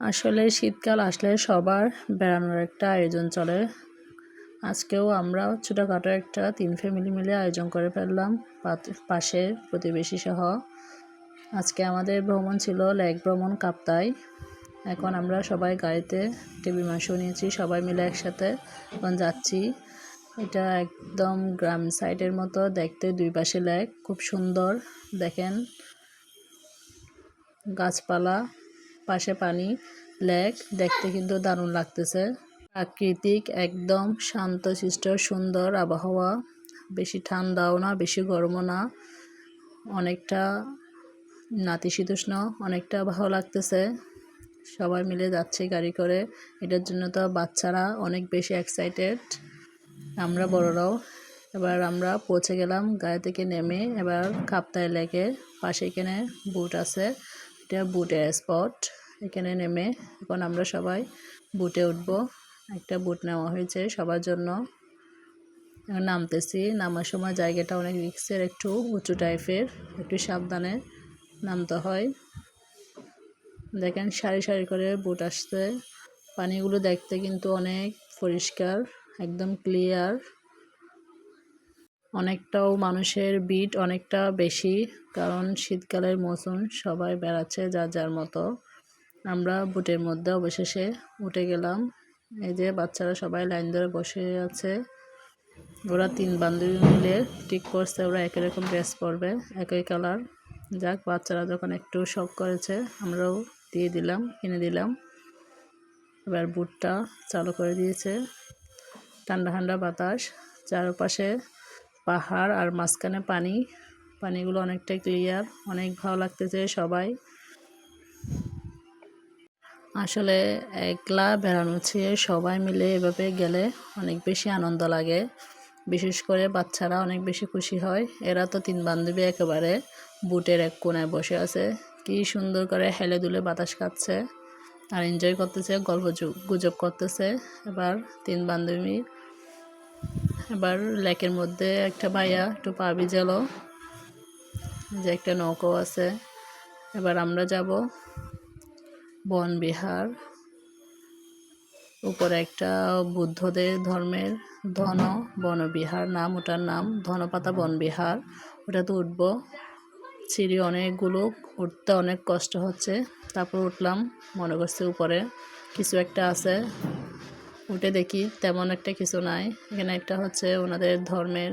আসলে শীতকাল আসলে সবার বেড়ানোর একটা আয়োজন চলে। আজকেও আমরা ছোটোখাটো একটা তিন ফ্যামিলি মিলে আয়োজন করে ফেললাম পাশে প্রতিবেশী সহ। আজকে আমাদের ভ্রমণ ছিল লেক ভ্রমণ কাপ্তাই। এখন আমরা সবাই গাড়িতে টিভি মাংস নিয়েছি, সবাই মিলে একসাথে এখন যাচ্ছি। এটা একদম গ্রাম সাইডের মতো, দেখতে দুই পাশে লেক, খুব সুন্দর। দেখেন, গাছপালা। পাশে পানি, লেক, দেখতে কিন্তু দারুণ লাগতেছে। প্রাকৃতিক, একদম শান্তশিষ্ট সুন্দর আবহাওয়া। বেশি ঠান্ডাও না, বেশি গরমও না। অনেকটা নাতিশীতোষ্ণ, অনেকটা ভালো লাগতেছে। সবাই মিলে যাচ্ছে গাড়ি করে। এটার জন্য তো বাচ্চারা অনেক বেশি এক্সাইটেড আমরা বড়রাও। এবার আমরা পৌঁছে গেলাম গাড়ি থেকে নেমে এবার কাপ্তায় লেকে পাশে এখানে বুট আছে। এটা বুটের স্পট এখানে নেমে এখন আমরা সবাই বুটে উঠবো। একটা বুট নেওয়া হয়েছে সবার জন্য। নামতেছি, নামার সময় জায়গাটা অনেক রিক্সের, একটু উঁচু টাইপের, একটু সাবধানে নামতে হয়। দেখেন সারি সারি করে বুট আসতে পানিগুলো দেখতে কিন্তু অনেক পরিষ্কার, একদম ক্লিয়ার। অনেকটাও মানুষের বিট অনেকটা বেশি, কারণ শীতকালের মৌসুম সবাই বেড়াচ্ছে যার যার মতো। আমরা বুটের মধ্যে অবশেষে উঠে গেলাম। এই যে বাচ্চারা সবাই লাইন ধরে বসে আছে। ওরা তিন বান্ধবী মিলে ঠিক করছে, ওরা একই রকম ড্রেস পরবে, একই কালার। যাক, বাচ্চারা যখন একটু শখ করেছে, আমরাও দিয়ে দিলাম, কিনে দিলাম। এবার বুটটা চালু করে দিয়েছে। ঠান্ডা ঠান্ডা বাতাস, চারপাশে পাহাড় আর মাঝখানে পানি। পানিগুলো অনেকটা ক্লিয়ার অনেক ভালো লাগতেছে সবাই। আসলে একলা বেড়ানো চেয়ে সবাই মিলে এভাবে গেলে অনেক বেশি আনন্দ লাগে। বিশেষ করে বাচ্চারা অনেক বেশি খুশি হয়। এরা তো তিন বান্ধবী একেবারে বুটের এক কোনায় বসে আছে। কি সুন্দর করে হেলে দুলে বাতাস খাচ্ছে আর এনজয় করতেছে, গল্প গুজব করতেছে। এবার তিন বান্ধবী, এবার লেকের মধ্যে একটা ভাইয়া একটু পা ভিজালো, যে একটা নৌকো আছে। এবার আমরা যাব বনবিহার। উপরে একটা বুদ্ধদের ধর্মের ধন বনবিহার। নাম, ওটার নাম ধনপাতা বনবিহার। ওটাতে উঠবো। সিঁড়ি অনেকগুলো, উঠতে অনেক কষ্ট হচ্ছে। তারপর উঠলাম মনে করছে উপরে। কিছু একটা আছে। উঠে দেখি তেমন একটা কিছু নাই। এখানে একটা হচ্ছে ওনাদের ধর্মের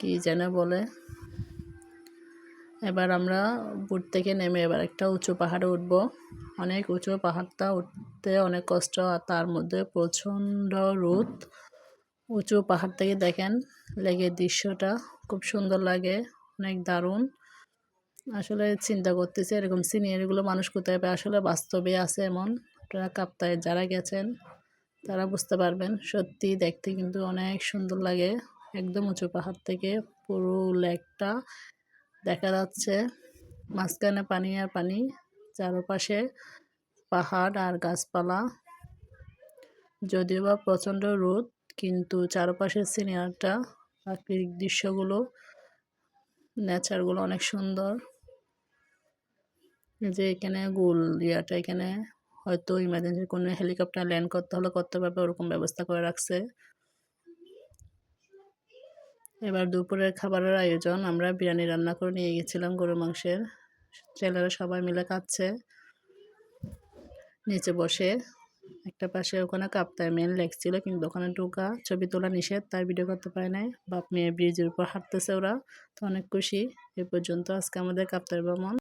কি যেন বলে? এবার আমরা বুট থেকে নেমে এবার একটা উঁচু পাহাড়ে উঠব। অনেক উঁচু পাহাড়টা উঠতে অনেক কষ্ট, আর তার মধ্যে প্রচণ্ড রোদ। উঁচু পাহাড় থেকে দেখেন লেগে দৃশ্যটা, খুব সুন্দর লাগে, অনেক দারুণ। আসলে চিন্তা করতেছে এরকম সিনিয়রগুলো মানুষ কোথায় পায়? আসলে বাস্তবে আছে এমন আপনারা কাপ্তায় যারা গেছেন, তারা বুঝতে পারবেন। সত্যি দেখতে কিন্তু অনেক সুন্দর লাগে। একদম উঁচু পাহাড় থেকে পুরো লেকটা দেখা যাচ্ছে মাঝখানে পানি আর পানি, চারপাশে পাহাড় আর গাছপালা। যদিও বা প্রচণ্ড রোদ, কিন্তু চারপাশের সিনিয়রটা প্রাকৃতিক দৃশ্যগুলো, নেচারগুলো অনেক সুন্দর। যে এখানে গোল ইয়াটা, এখানে হয়তো ইমার্জেন্সি কোনো হেলিকপ্টার ল্যান্ড করতে হলে করতে পারবে ওরকম ব্যবস্থা করে রাখছে। এবার দুপুরের খাবারের আয়োজন। আমরা বিরিয়ানি রান্না করে নিয়ে গেছিলাম গরু মাংসের। ছেলেরা সবাই মিলে খাচ্ছে নিচে বসে একটা পাশে ওখানে কাপ্তায় মেন লেগছিল কিন্তু ওখানে ঢোকা, ছবি তোলা নিষেধ, তাই ভিডিও করতে পারে নাই। বাপ মেয়ে ব্রিজের উপর হাঁটতেছে ওরা, তো অনেক খুশি। এ পর্যন্ত আজকে আমাদের কাপ্তার ভ্রমণ